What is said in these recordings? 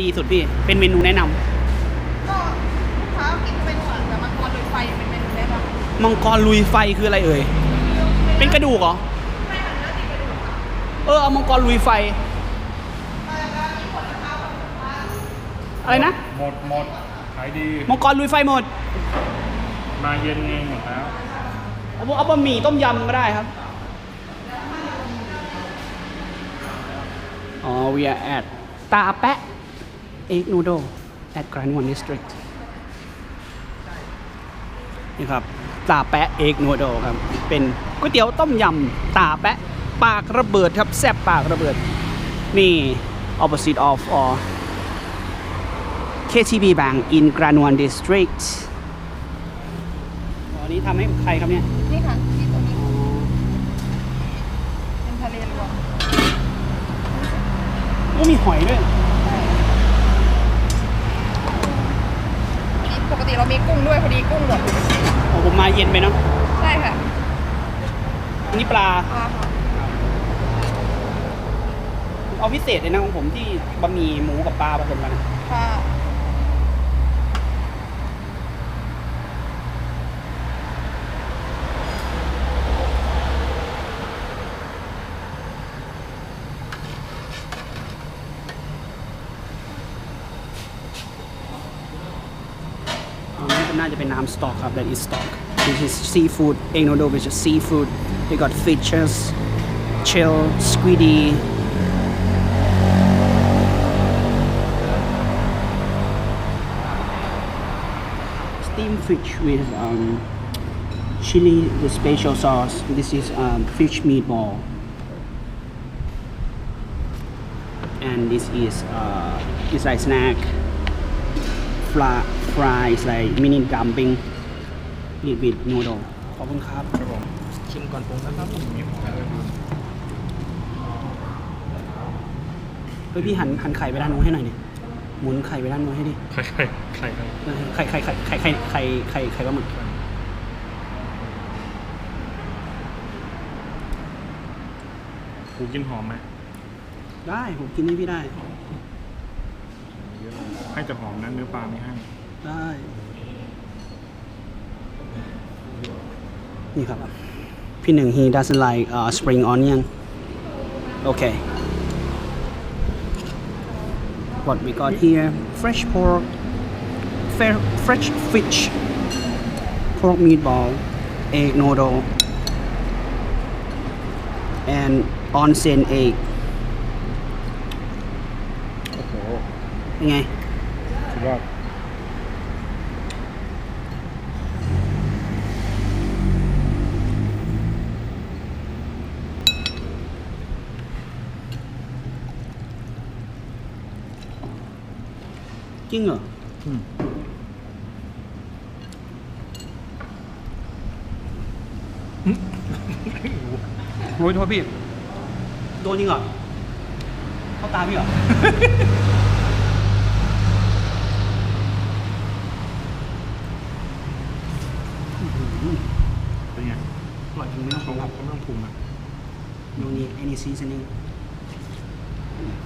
ดีสุดพี่ เป็นเมนูแนะนำก็ลูกค้ากินเป็นหวานแต่มังกรโดยไฟเป็นเมนูแนะนำมังกรลุยไฟคืออะไรเอ่ย เป็นกระดูกเหรอ ไม่หันเนื้อติดกระดูกค่ะเออเอามังกรลุยไฟอะไรนะ หมดหมดขายดีมังกรลุยไฟหมด มาเย็นเองหมดแล้ว เอาเอาบะหมี่ต้มยำก็ได้ครับ อ๋อ we are at ตาแปะ egg noodle at Grand One District นี่ครับตาแปะ egg noodle ครับ เป็นก๋วยเตี๋ยวต้มยำตาแปะปากระเบิดครับแซ่บปากระเบิด นี่ opposite of uh, KTB Bank in Grand One District อ๋อนี่ทำให้ใครครับเนี่ย นี่ค่ะที่ตัวนี้ เป็นทะเลรวมก็มีหอยด้วย ปกติเรามีกุ้งด้วยพอดีกุ้งหมดโอ้ผมมาเย็นไปเนาะใช่ค่ะอันนี้ปลาปลาค่ะเอาพิเศษเลยนะของผมที่บะหมี่หมูกับปลาผสมกัน นนี้น่าจะเป็นน้ำสต๊อกครับ that is stock this is seafood egg noodle which is seafood they got fishes chill squiddy steamed fish with um, chili the special sauce this is um, fish meatball and this is uh, it's like snack fry fries like mini dumpling with with noodle ขอบคุณครับครับผมชิมก่อนปรุงนะครับมีหอยด้วยเฮ้ยพี่หันหันไข่ไปด้านนู้นให้หน่อยดิหมุนไข่ไปด้านนู้นให้ดิไข่ไข่ไข่ไข่เออไข่ไข่ไข่ไข่ไข่ไข่ไข่ไข่ปลาหมึกกูกินหอมไหมได้ผมกินให้พี่ได้เยอะเลยให้แต่หอมนะเนื้อปลาไม่ให้ ได้ นี่ครับ พี่หนึ่ง he doesn't like uh, spring onion okay what we got here fresh pork fe- fresh fish pork meatball egg noodle and onsen egg โอ้โห เป็นไง สุดยอด ริงเหรออืมโอ้ยโทษพี่ โดนจริงเหรอ เข้าตาพี่เหรอ เป็นไงอร่อยจริงไม่ต้องปรุงครับไม่ต้องปรุงอะ no need any seasoning มันชน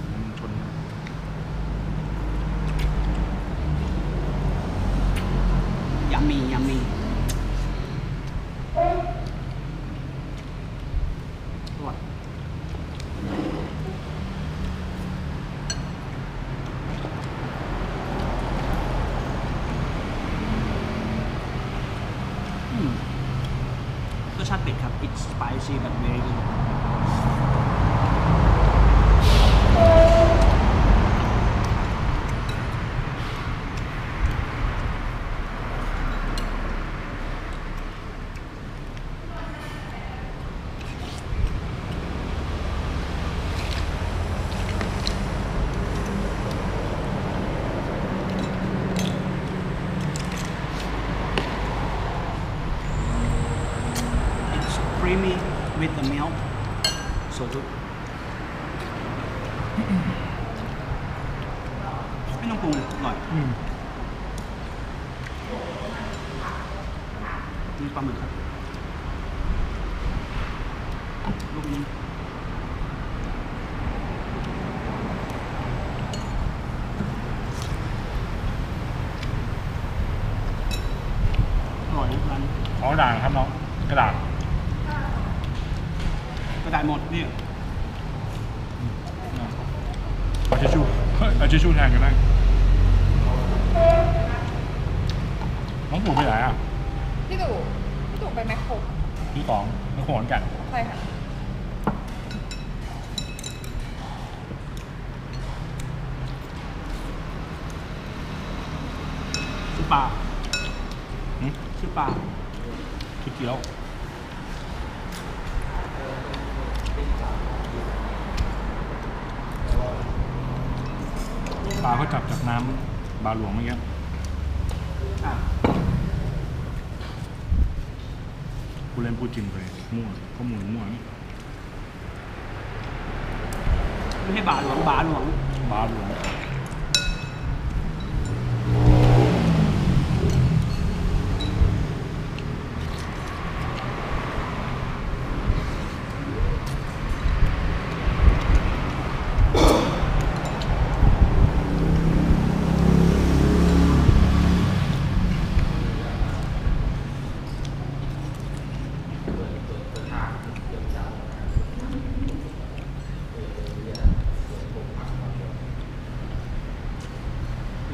spicy but very with the milk so good cái nông cùng này đi qua mình lúc đi rồi ăn hỏi đàn không đâu าษหมดพี่เอาทิชชู่เฮ้ยเอาทิชชู่แทนกันได้น้องปู่ไปไหนอะพี่ตู่พี่ตู่ไปแมคโครที่สองน้องโขนกันใช่ค่ะชื่อปลาหึชื่อปลาที่เกี๊ยว ปลาเขาจับจากน้ำบาหลวงเมื่อกี้อะกูเล่นพูดจริงไปมั่วข้อมูลมั่วนี่ไม่ใช่บาหลวงบาหลวงบาหลวง เดี๋ยว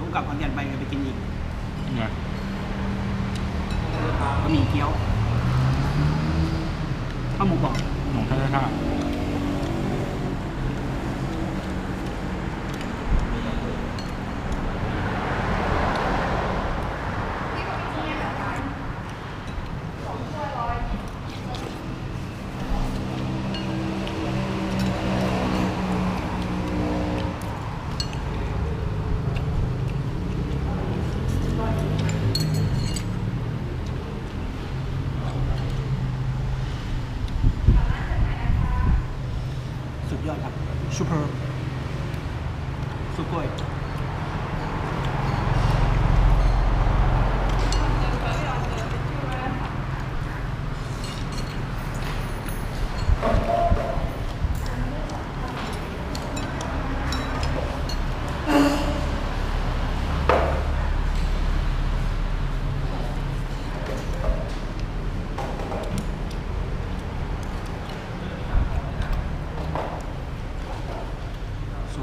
ผมกลับขอนแก่นไปไปกินอีกไงบะหมี่เกี๊ยวข้าวหมูกรอบหนองท่าท่า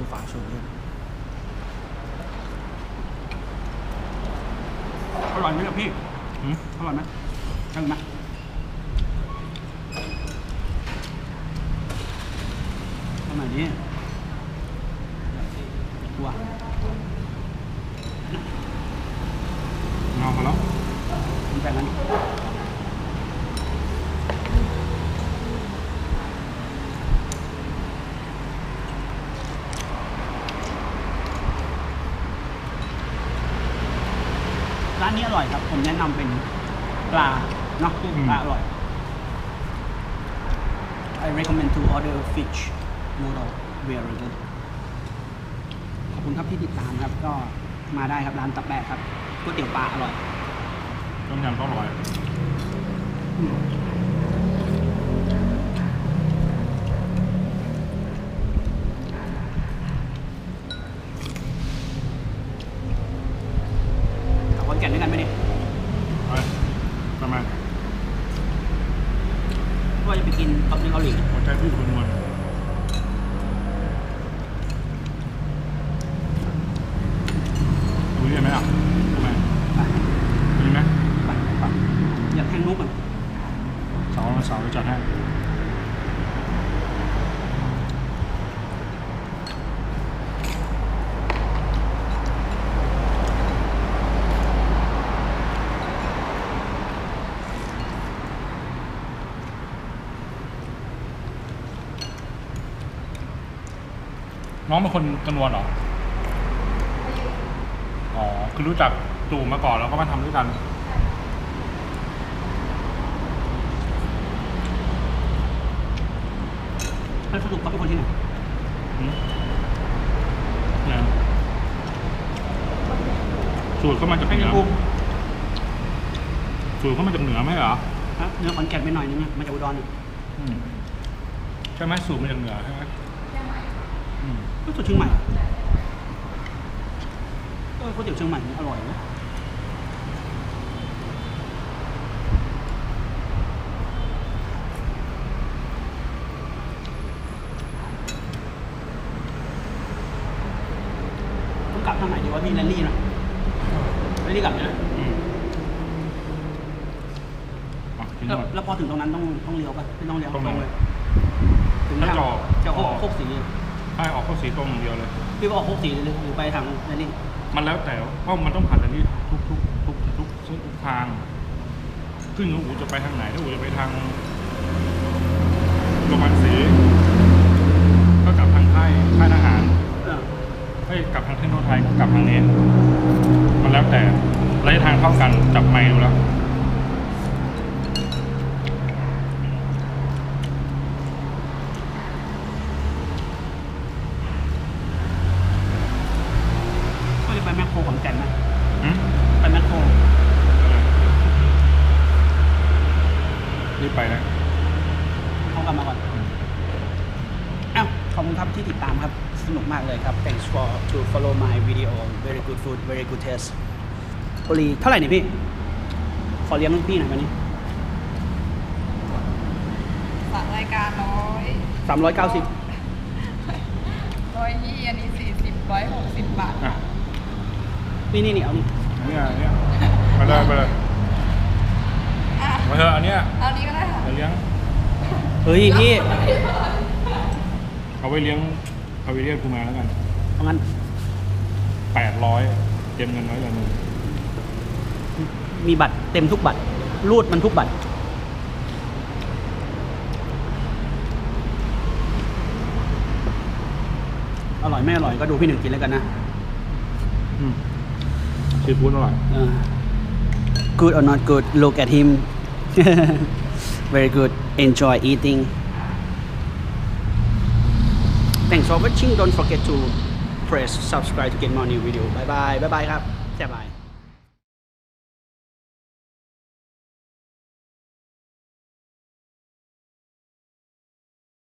โซฟาโซเลยอร่อยไหมครับพี่หืม อร่อยไหมใช่ไหมทำไมนี้กลัวเงามาแล้วมันแบบนั้นานนี้อร่อยครับ ผมแนะนำเป็นปลาเนาะคือปลาอร่อย I recommend to order fish noodle very good ขอบคุณครับที่ติดตามครับ ก็มาได้ครับร้านตะแปะครับก๋วยเตี๋ยวปลาอร่อย ต้มยำก็อร่อยขั ว่าจะไปกินกับในเกาหลีหัวใจพี่คุณนวลดูเรียนไหมอะทำไม ไป มีไหม ไปไปอยากแทงนุกก่อน เสาร์วันเสาร์จะจัดให้ น้องเป็นคนกระนวลเหรอ อ๋อ คือรู้จักตู่มาก่อนแล้วก็มาทำด้วยกัน แล้วสรุปเขาเป็นคนที่ไหนอืมเนี่ยสูตรเขามาจากเหให้นืยัองกูสูตรเขามาจากเหนือไหมเหรอ ฮะเนื้อขอนแก่นไปหน่อยนึงอะมาจากอุดรเนี่ยอืมใช่ไหมสูตรมาจากเหนือใช่ไหมอืม ก๋วยเตี๋ยวเชียงใหม่เออก๋วยเตี๋ยวเชียงใหม่อร่อยนะต้องกลับทางไหนดีวะพี่แลนลี่นะแลนลี่กลับเนี่ยถึงหแล้วพอถึงตรงนั้นต้องต้องเลี้ยวป่ะไม่ต้องเลี้ยวตรงเลยถึงทางจะโคกโคกสี ใช่ออกเข้าสีตรงอย่างเดียวเลย พี่ว่าออกโคกสีหรือหรือไปทางแลนลี่มันแล้วแต่เพราะมันต้องผ่านอันนี้ทุกทุกทุกทุกทุกทุกทางซึ่งอูจะไปทางไหนถ้าอูจะไปทางโรงพยาบาลศรีก็กลับทางค่ายค่ายทหารเออเฮ้ยกลับทางเทคโนไทยกลับทางนี้ มันแล้วแต่ระยะทางเท่ากันจับไมล์ดูแล้ว ก็จะไปแมคโครขอนแก่นนะ อืม ไปแมคโคร รีบไปนะ เขากลับมาก่อนอ้าวขอบคุณครับที่ติดตามครับ สนุกมากเลยครับ thanks for to follow my video very good food very good taste โอลีเท่าไหร่เนี่ยพี่ ขอเลี้ยงลูกพี่หน่อยวันนี้สั่งรายการร้อยสามร้อยเก้าสิบร้อยยี่อันนี้สี่สิบร้อยหกสิบบาท อะนี่นี่นี่เอานี่อันเนี้ยอันเนี้ยไปเลยไปเลยอะมาเถอะอันเนี้ยเอานี้ก็ได้ค่ะเอาเลี้ยง เฮ้ยพี่เอาไว้เลี้ยงเอาไว้เรียกกูมาแล้วกัน เอางั้น แปดร้อยเตรียมเงินไว้อย่างหนึงมีบัตรเต็มทุกบัตร รูดมันทุกบัตร อร่อยไม่อร่อยก็ดูพี่หนึ่งกินแล้วกันนะอืมซีฟู้ดอร่อย Uh, good or not good, look at him. Very good. Enjoy eating. Thanks for watching. Don't forget to press subscribe to get more new video. Bye bye. Bye bye ครับบ๊าบาย